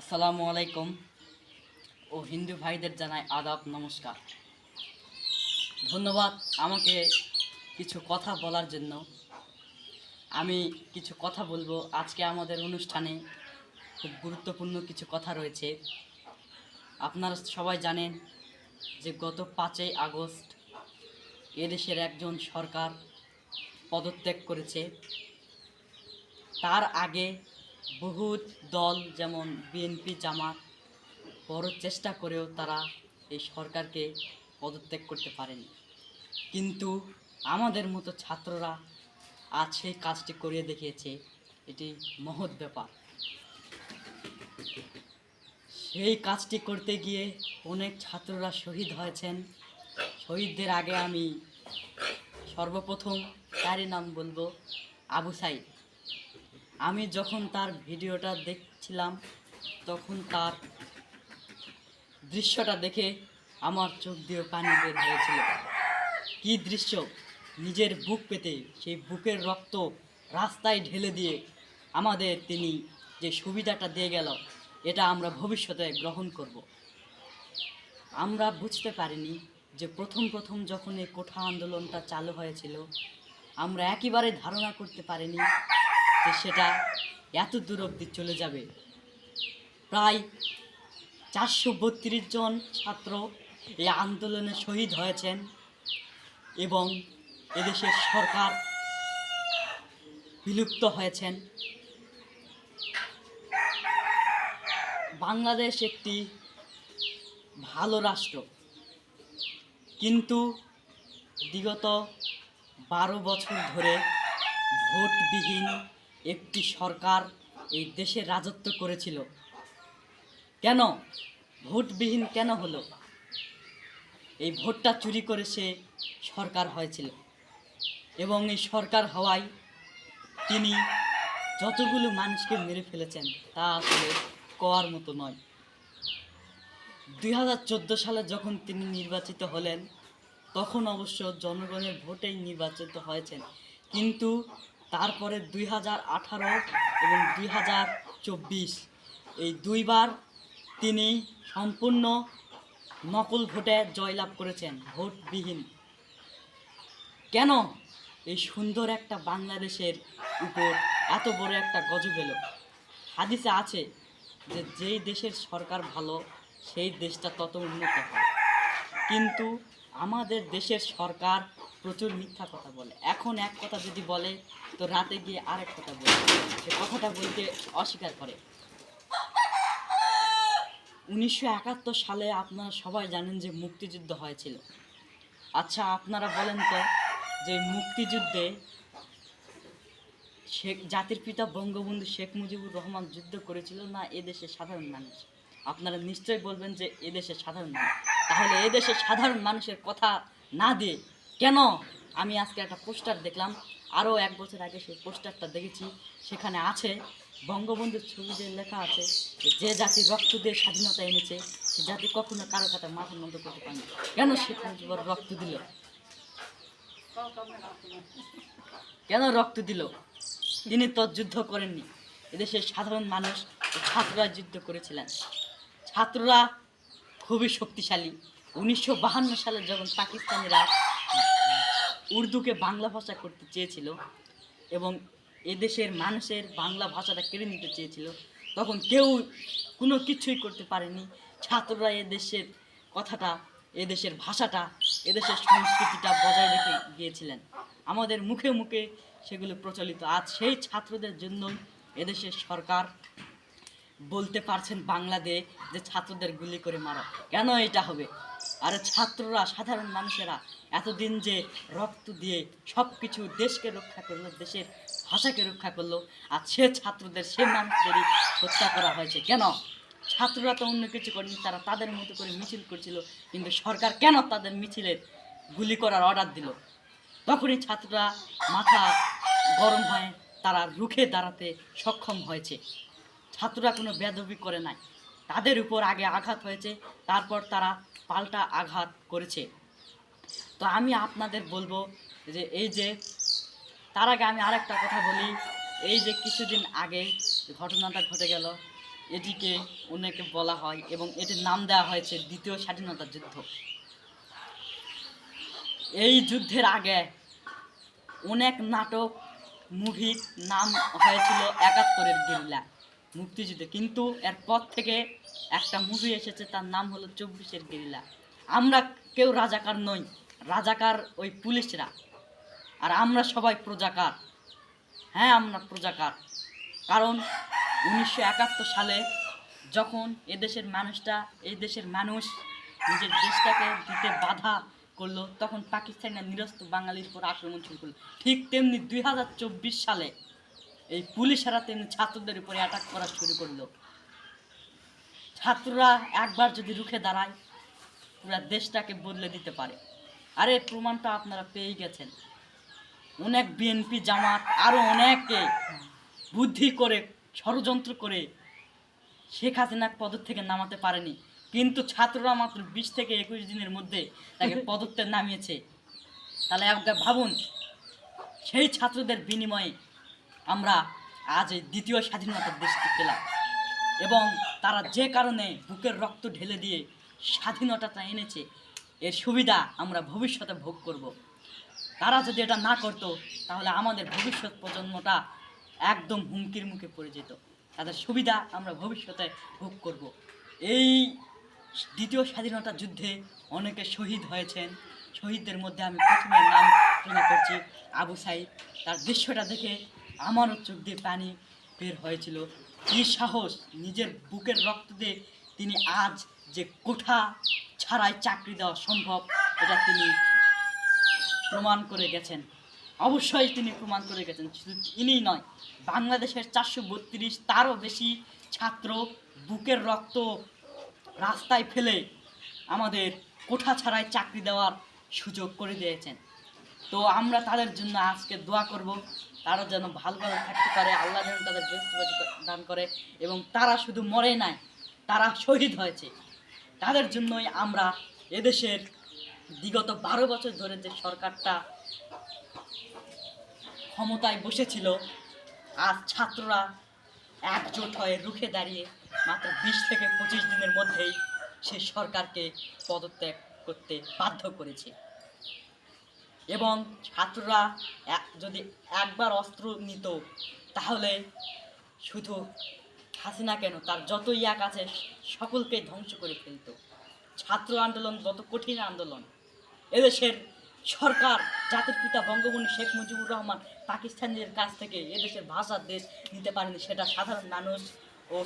আসসালামু আলাইকুম। ও হিন্দু ভাইদের জানাই আদাব, নমস্কার। ধন্যবাদ আমাকে কিছু কথা বলার জন্য। আমি কিছু কথা বলব। আজকে আমাদের অনুষ্ঠানে খুব গুরুত্বপূর্ণ কিছু কথা রয়েছে। আপনারা সবাই জানেন যে গত পাঁচই আগস্ট এদেশের একজন সরকার পদত্যাগ করেছে। তার আগে বহুত দল যেমন বিএনপি জামাত বড় চেষ্টা করেও তারা এই সরকারকে পদত্যাগ করতে পারেনি। কিন্তু আমাদের মতো ছাত্ররা আজ সেই কাজটি করিয়ে দেখিয়েছে, এটি মহৎ ব্যাপার। সেই কাজটি করতে গিয়ে অনেক ছাত্ররা শহীদ হয়েছেন। শহীদদের আগে আমি সর্বপ্রথম তারই নাম বলব, আবু সাইদ। আমি যখন তার ভিডিওটা দেখছিলাম, তখন তার দৃশ্যটা দেখে আমার চোখ দিয়ে পানি বের হয়েছিল। কি দৃশ্য? নিজের বুক পেতে, সেই বুকের রক্ত রাস্তায় ঢেলে দিয়ে আমাদের তিনি যে সুবিধাটা দিয়ে গেল, এটা আমরা ভবিষ্যতে গ্রহণ করব। আমরা বুঝতে পারিনি যে প্রথম প্রথম যখন এই কোঠা আন্দোলনটা চালু হয়েছিল, আমরা একেবারে ধারণা করতে পারিনি যে সেটা এত দূর অবধি চলে যাবে। প্রায় চারশো বত্রিশ জন ছাত্র এই আন্দোলনে শহীদ হয়েছেন এবং এদেশের সরকার বিলুপ্ত হয়েছেন। বাংলাদেশ একটি ভালো রাষ্ট্র। কিন্তু বিগত বারো বছর ধরে ভোটবিহীন একটি সরকার এই দেশে রাজত্ব করেছিল। কেন? ভোটবিহীন কেন হলো? এই ভোটটা চুরি করে সে সরকার হয়েছিল এবং এই সরকার হওয়ায় তিনি যতগুলো মানুষকে মেরে ফেলেছেন তা আসলে কওয়ার মতো নয়। দুই সালে যখন তিনি নির্বাচিত হলেন, তখন অবশ্য জনগণের ভোটেই নির্বাচিত হয়েছেন। কিন্তু তারপরে দুই হাজার আঠারো এবং দুই হাজার চব্বিশ। এই দুইবার তিনি সম্পূর্ণ নকল ভোটে জয়লাভ করেছেন, ভোটবিহীন। কেন এই সুন্দর একটা বাংলাদেশের উপর এত বড় একটা গজব এলো? হাদিসে আছে যে যেই দেশের সরকার ভালো, সেই দেশটা তত উন্নত হয়। কিন্তু আমাদের দেশের সরকার প্রচুর মিথ্যা কথা বলে। এখন এক কথা যদি বলে, তো রাতে গিয়ে আরেক কথা বলে। সে কথাটা বলতে অস্বীকার করে। উনিশশো একাত্তর সালে আপনারা সবাই জানেন যে মুক্তিযুদ্ধ হয়েছিল। আচ্ছা আপনারা বলেন তো যে মুক্তিযুদ্ধে শেখ জাতির পিতা বঙ্গবন্ধু শেখ মুজিবুর রহমান যুদ্ধ করেছিল না এদেশের সাধারণ মানুষ? আপনারা নিশ্চয়ই বলবেন যে এদেশের সাধারণ মানুষ। তাহলে এদেশের সাধারণ মানুষের কথা না দিয়ে কেন আমি আজকে একটা পোস্টার দেখলাম? আরও এক বছর আগে সেই পোস্টারটা দেখেছি। সেখানে আছে, বঙ্গবন্ধুর ছবিতে লেখা আছে যে জাতি রক্ত দিয়ে স্বাধীনতা এনেছে, সে জাতি কখনো কারও কাছে মাথা নন্দ করতে পারেনি। কেন মুজিবুর রক্ত দিল? কেন রক্ত দিল? তিনি তো যুদ্ধ করেননি। এদেশের সাধারণ মানুষ ছাত্ররা যুদ্ধ করেছিলেন। ছাত্ররা খুবই শক্তিশালী। উনিশশো বাহান্ন সালে যখন পাকিস্তানিরা উর্দুকে বাংলা ভাষা করতে চেয়েছিল এবং এদেশের মানুষের বাংলা ভাষাটা কেড়ে নিতে চেয়েছিল, তখন কেউ কোনো কিছুই করতে পারেনি। ছাত্ররা এদেশের কথাটা, এদেশের ভাষাটা, এদেশের সংস্কৃতিটা বজায় রেখে গিয়েছিলেন। আমাদের মুখে মুখে সেগুলো প্রচলিত। আজ সেই ছাত্রদের জন্য এদেশের সরকার বলতে পারছেন বাংলাদেশ যে ছাত্রদের গুলি করে মারো। কেন এটা হবে? আর ছাত্ররা, সাধারণ মানুষেরা এতদিন যে রক্ত দিয়ে সব কিছু দেশকে রক্ষা করল, দেশের ভাষাকে রক্ষা করল, আর সে ছাত্রদের, সে মানুষদেরই হত্যা করা হয়েছে। কেন? ছাত্ররা তো অন্য কিছু করেনি, তারা তাদের মতো করে মিছিল করছিল, কিন্তু সরকার কেন তাদের মিছিলের গুলি করার অর্ডার দিল? তখনই ছাত্ররা মাথা গরম হয় তারা রুখে দাঁড়াতে সক্ষম হয়েছে। ছাত্ররা কোনো বেদবি করে নাই। তাদের উপর আগে আঘাত হয়েছে, তারপর তারা পাল্টা আঘাত করেছে। তো আমি আপনাদের বলব যে এই যে, তার আগে আমি আরেকটা কথা বলি, এই যে কিছুদিন আগে ঘটনাটা ঘটে গেল, এটিকে অনেকে বলা হয় এবং এটির নাম দেওয়া হয়েছে দ্বিতীয় স্বাধীনতা যুদ্ধ। এই যুদ্ধের আগে অনেক নাটক মুভির নাম হয়েছিল একাত্তরের গেরিলা। মুক্তিযুদ্ধে। কিন্তু এরপর থেকে একটা মুভি এসেছে, তার নাম হলো চব্বিশের গেরিলা। আমরা কেউ রাজাকার নই, রাজাকার ওই পুলিশরা। আর আমরা সবাই প্রজাকার। হ্যাঁ আমরা প্রজাকার। কারণ উনিশশো একাত্তর সালে যখন এদেশের মানুষটা এই দেশের মানুষ নিজের দেশটাকে দিতে বাধা করল, তখন পাকিস্তানের নিরস্ত বাঙালির উপর আক্রমণ শুরু করল। ঠিক তেমনি দুই হাজার চব্বিশ সালে এই পুলিশেরা তেমনি ছাত্রদের উপরে অ্যাটাক করা শুরু করল। ছাত্ররা একবার যদি রুখে দাঁড়ায় পুরা দেশটাকে বদলে দিতে পারে। আরে প্রমাণটা আপনারা পেয়ে গেছেন। অনেক বিএনপি জামাত আরও অনেকে বুদ্ধি করে ষড়যন্ত্র করে শেখ হাসিনা পদ থেকে নামাতে পারেনি। কিন্তু ছাত্ররা মাত্র বিশ থেকে একুশ দিনের মধ্যে তাকে পদত্যাগ নামিয়েছে। তাহলে একবার ভাবুন সেই ছাত্রদের বিনিময়ে আমরা আজ এই দ্বিতীয় স্বাধীনতার দেশটি পেলাম এবং তারা যে কারণে বুকের রক্ত ঢেলে দিয়ে স্বাধীনতাটা এনেছে, এর সুবিধা আমরা ভবিষ্যতে ভোগ করব। তারা যদি এটা না করতো, তাহলে আমাদের ভবিষ্যৎ প্রজন্মটা একদম হুমকির মুখে পড়ে যেত তাদের সুবিধা আমরা ভবিষ্যতে ভোগ করব। এই দ্বিতীয় স্বাধীনতা যুদ্ধে অনেকে শহীদ হয়েছেন শহীদদের মধ্যে আমি প্রথমে নাম তুলে করছি আবু সাইদ তার দৃশ্যটা দেখে আমারও চোখ দিয়ে পানি বের হয়েছিল। কি সাহস নিজের বুকের রক্ত দিয়ে তিনি আজ যে কোঠা ছাড়াই চাকরি দেওয়া সম্ভব, এটা তিনি প্রমাণ করে গেছেন। অবশ্যই তিনি প্রমাণ করে গেছেন, শুধু ইনিই নয়, বাংলাদেশের চারশো বত্রিশ তারও বেশি ছাত্র বুকের রক্ত রাস্তায় ফেলে আমাদের কোঠা ছাড়াই চাকরি দেওয়ার সুযোগ করে দিয়েছেন। তো আমরা তাদের জন্য আজকে দোয়া করব। তারা যেন ভালোভাবে থাকতে পারে, আল্লাহ যেন তাদের বেস্ট দান করে এবং তারা শুধু মরে নাই, তারা শহীদ হয়েছে। তাদের জন্যই আমরা এদেশের বিগত বারো বছর ধরে যে সরকারটা ক্ষমতায় বসেছিল, আজ ছাত্ররা একজোট হয়ে রুখে দাঁড়িয়ে মাত্র বিশ থেকে পঁচিশ দিনের মধ্যেই সে সরকারকে পদত্যাগ করতে বাধ্য করেছে। এবং ছাত্ররা যদি একবার অস্ত্র নিত, তাহলে শুধু হাসিনা কেন? তার যত ইয়াক আছে, সকলকে ধ্বংস করে ফেলত। ছাত্র আন্দোলন যত কঠিন আন্দোলন, এদেশের সরকার, জাতির পিতা বঙ্গবন্ধু শেখ মুজিবুর রহমান পাকিস্তানিদের কাছ থেকে এদেশের ভাষার দেশ নিতে পারেনি, সেটা সাধারণ মানুষ ও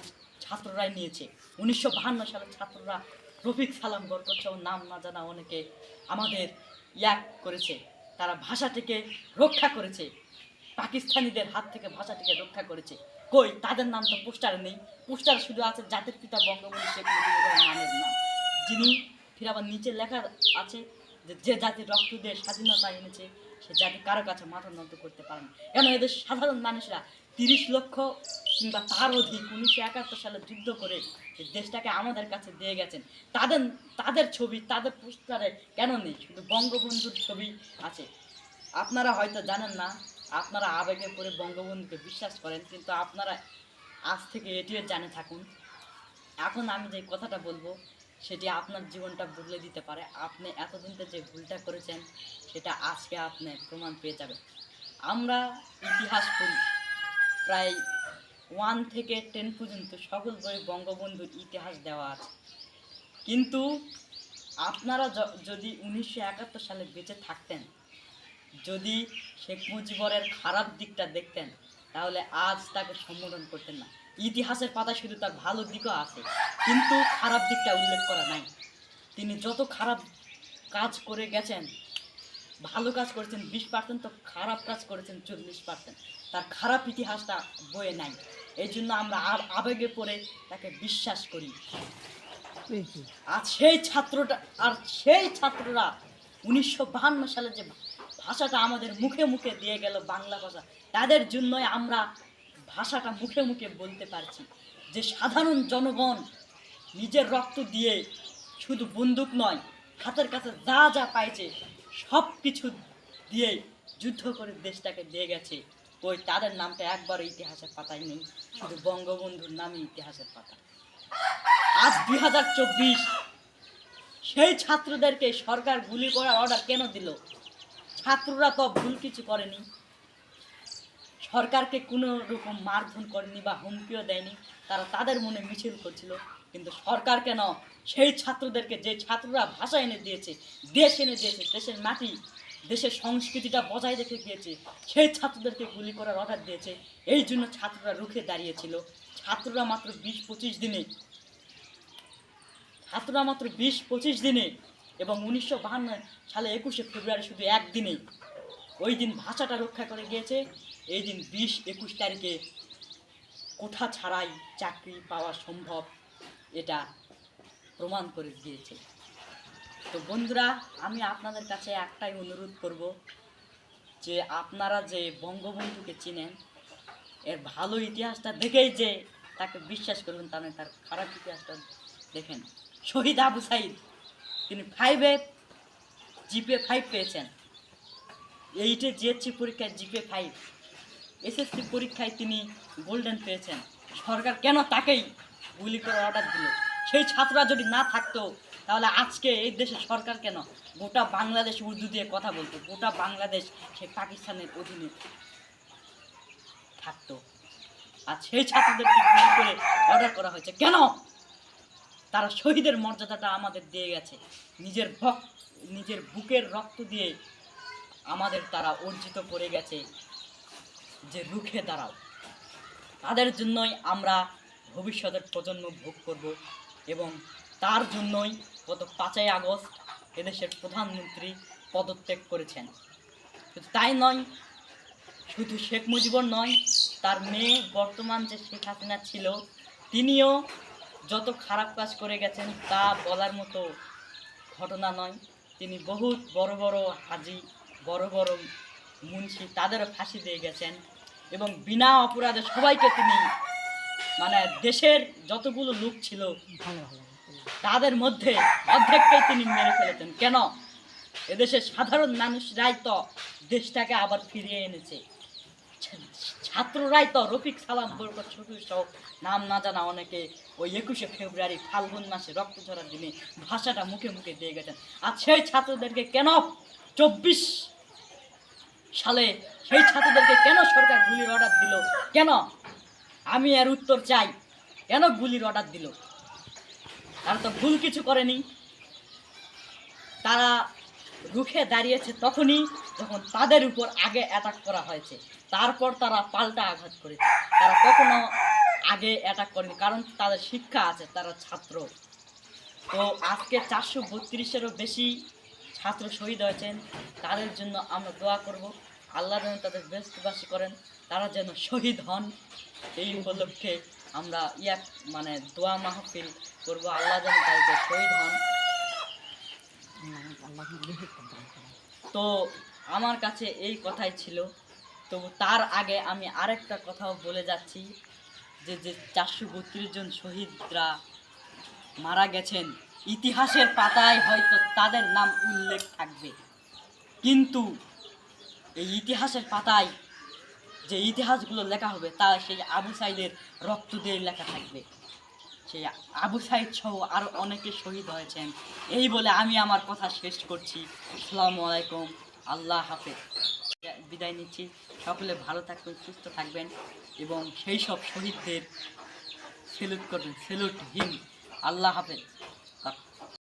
ছাত্ররাই নিয়েছে। উনিশশো বাহান্ন সালে ছাত্ররা রফিক সালাম বরকত নাম না জানা অনেকে আমাদের ইয়াক করেছে। তারা ভাষাটিকে রক্ষা করেছে। পাকিস্তানিদের হাত থেকে ভাষাটিকে রক্ষা করেছে। কই, তাদের নাম তো পোস্টারে নেই। পোস্টার শুধু আছে জাতির পিতা বঙ্গবন্ধু শেখ মুজিবুর রহমানের নাম। যিনি ফির আবার নিচে লেখা আছে যে যে জাতির রক্ত দিয়ে স্বাধীনতা এনেছে, সে জাতি কারও কাছে মাথা নত করতে পারে না কেন এদের সাধারণ মানুষরা তিরিশ লক্ষ কিংবা তার অধিক উনিশশো একাত্তর সালে যুদ্ধ করে দেশটাকে আমাদের কাছে দিয়ে গেছেন। তাদের তাদের ছবি, তাদের পোস্টারে কেন নেই? শুধু বঙ্গবন্ধুর ছবি আছে। আপনারা হয়তো জানেন না, আপনারা আবেগে পড়ে বঙ্গবন্ধুকে বিশ্বাস করেন, কিন্তু আপনারা আজ থেকে এটিও জানে থাকুন, এখন আমি যে কথাটা বলব, সেটি আপনার জীবনটা বদলে দিতে পারে। আপনি এতদিনতে যে ভুলটা করেছেন, সেটা আজকে আপনি প্রমাণ পেয়ে যাবেন। আমরা ইতিহাস পড়ি। প্রায় ওয়ান থেকে টেন পর্যন্ত সকল বই বঙ্গবন্ধুর ইতিহাস দেওয়া আছে। কিন্তু আপনারা যদি উনিশশো একাত্তর সালে বেঁচে থাকতেন, যদি শেখ মুজিবরের খারাপ দিকটা দেখতেন, তাহলে আজ তাকে সম্বোধন করতেন না। ইতিহাসের পাতা শুধু তার ভালো দিকও আছে, কিন্তু খারাপ দিকটা উল্লেখ করা নাই। তিনি যত খারাপ কাজ করে গেছেন, ভালো কাজ করেছেন, বিশ পার্সেন্ট তো খারাপ কাজ করেছেন, চল্লিশ পার্সেন্ট। তার খারাপ ইতিহাসটা বয়ে নাই। এই জন্য আমরা আর আবেগে পড়ে তাকে বিশ্বাস করি। আর সেই ছাত্রটা আর সেই ছাত্ররা উনিশশো বাহান্ন সালে যে ভাষাটা আমাদের মুখে মুখে দিয়ে গেল বাংলা ভাষা তাদের জন্যই আমরা ভাষাটা মুখে মুখে বলতে পারছি। যে সাধারণ জনগণ নিজের রক্ত দিয়ে শুধু বন্দুক নয় হাতের কাছে যা যা পাইছে সব কিছু দিয়ে যুদ্ধ করে দেশটাকে দিয়ে গেছে। ওই তাদের নামটা একবারও ইতিহাসের পাতায় নেই, শুধু বঙ্গবন্ধুর নামই ইতিহাসের পাতা। আজ দুই হাজার চব্বিশ, সেই ছাত্রদেরকে সরকার গুলি করার অর্ডার কেন দিল? ছাত্ররা তো ভুল কিছু করেনি। সরকারকে কোনো রকম মারধর করেনি বা হুমকিও দেয়নি, তারা তাদের মনে মিছিল করছিল। কিন্তু সরকার কেন সেই ছাত্রদেরকে, যে ছাত্ররা ভাষা এনে দিয়েছে, দেশ এনে দিয়েছে, দেশের মাটি দেশের সংস্কৃতিটা বজায় রেখে গিয়েছে। সেই ছাত্রদেরকে গুলি করার অর্ডার দিয়েছে। এই জন্য ছাত্ররা রুখে দাঁড়িয়েছিল। ছাত্ররা মাত্র বিশ পঁচিশ দিনে। ছাত্ররা মাত্র বিশ পঁচিশ দিনে এবং উনিশশো বাহান্ন সালে একুশে ফেব্রুয়ারি শুধু একদিনে। ওই দিন ভাষাটা রক্ষা করে গিয়েছে। এই দিন বিশ একুশ তারিখে কোঠা ছাড়াই চাকরি পাওয়া সম্ভব এটা প্রমাণ করে দিয়েছে। তো বন্ধুরা, আমি আপনাদের কাছে একটাই অনুরোধ করব যে আপনারা যে বঙ্গবন্ধুকে চিনেন, এর ভালো ইতিহাসটা দেখেই যে তাকে বিশ্বাস করবেন তা তার খারাপ ইতিহাসটা দেখেন। শহীদ আবু সাইদ, তিনি ফাইভে জিপে ফাইভ পেয়েছেন। এইটে জিএসসি পরীক্ষায় জিপে ফাইভ এসএসসি পরীক্ষায় তিনি গোল্ডেন পেয়েছেন। সরকার কেন তাকেই গুলি করে অর্ডার দিল? সেই ছাত্ররা যদি না থাকতো তাহলে আজকে এই দেশের সরকার কেন? গোটা বাংলাদেশ উর্দু দিয়ে কথা বলতো। গোটা বাংলাদেশ সে পাকিস্তানের অধীনে থাকতো। আর সেই ছাত্রদেরকে করে অর্ডার করা হয়েছে। কেন? তারা শহীদের মর্যাদাটা আমাদের দিয়ে গেছে। নিজের ভক, নিজের বুকের রক্ত দিয়ে আমাদের তারা অর্জিত করে গেছে যে রুখে দাঁড়াও। তাদের জন্যই আমরা ভবিষ্যতের প্রজন্ম ভোগ করব এবং তার জন্যই গত পাঁচই আগস্ট এদেশের প্রধানমন্ত্রী পদত্যাগ করেছেন। শুধু তাই নয়, শুধু শেখ মুজিবুর নয়, তার মেয়ে বর্তমান যে শেখ হাসিনা ছিল, তিনিও যত খারাপ কাজ করে গেছেন তা বলার মতো ঘটনা নয়। তিনি বহুত বড় বড় হাজি, বড় বড় মুন্সি, তাদেরও ফাঁসি দিয়ে গেছেন এবং বিনা অপরাধে সবাইকে তিনি মানে দেশের যতগুলো লোক ছিল তাদের মধ্যে অর্ধেকটাই তিনি মেরে ফেলেছেন কেন? এদেশের সাধারণ মানুষরাই তো দেশটাকে আবার ফিরিয়ে এনেছে। ছাত্ররাই তো রফিক সালাম বরকত শফিক সহ নাম না জানা অনেকে ওই একুশে ফেব্রুয়ারি ফাল্গুন মাসে রক্ত ঝরার দিনে ভাষাটা মুখে মুখে দিয়ে গেছেন। আর সেই ছাত্রদেরকে কেন চব্বিশ সালে সেই ছাত্রদেরকে কেন সরকার গুলির অর্ডার দিল? কেন? আমি এর উত্তর চাই। কেন গুলির অর্ডার দিল? তারা তো ভুল কিছু করেনি। তারা রুখে দাঁড়িয়েছে তখনই যখন তাদের উপর আগে অ্যাটাক করা হয়েছে। তারপর তারা পাল্টা আঘাত করেছে। তারা কখনো আগে অ্যাটাক করেনি, কারণ তাদের শিক্ষা আছে, তারা ছাত্র। তো আজকে চারশো বত্রিশেরও বেশি ছাত্র শহীদ হয়েছেন। তাদের জন্য আমরা দোয়া করব। আল্লাহ যেন তাদের ব্যস্তবাসী করেন। তারা যেন শহীদ হন। এই উপলক্ষে আমরা ইয়া মানে দোয়া মাহফিল করব, আল্লাহ যেন তাদেরকে শহীদ হন। তো আমার কাছে এই কথাই ছিল। তো তার আগে আমি আরেকটা কথাও বলে যাচ্ছি, যে যে চারশো বত্রিশ জন শহীদরা মারা গেছেন, ইতিহাসের পাতায় হয়তো তাদের নাম উল্লেখ থাকবে। কিন্তু এই ইতিহাসের পাতায় যে ইতিহাসগুলো লেখা হবে তা সেই আবু সাইদের রক্ত দিয়ে লেখা থাকবে। সেই আবু সাইদ সহ আরও অনেকে শহীদ হয়েছেন। এই বলে আমি আমার কথা শেষ করছি। আসসালামু আলাইকুম। আল্লাহ হাফেজ। বিদায় নিচ্ছি। সকলে ভালো থাকবেন, সুস্থ থাকবেন এবং সেই সব শহীদদের সেলুট করবেন। সেলুট হিম আল্লাহ হাফেজ।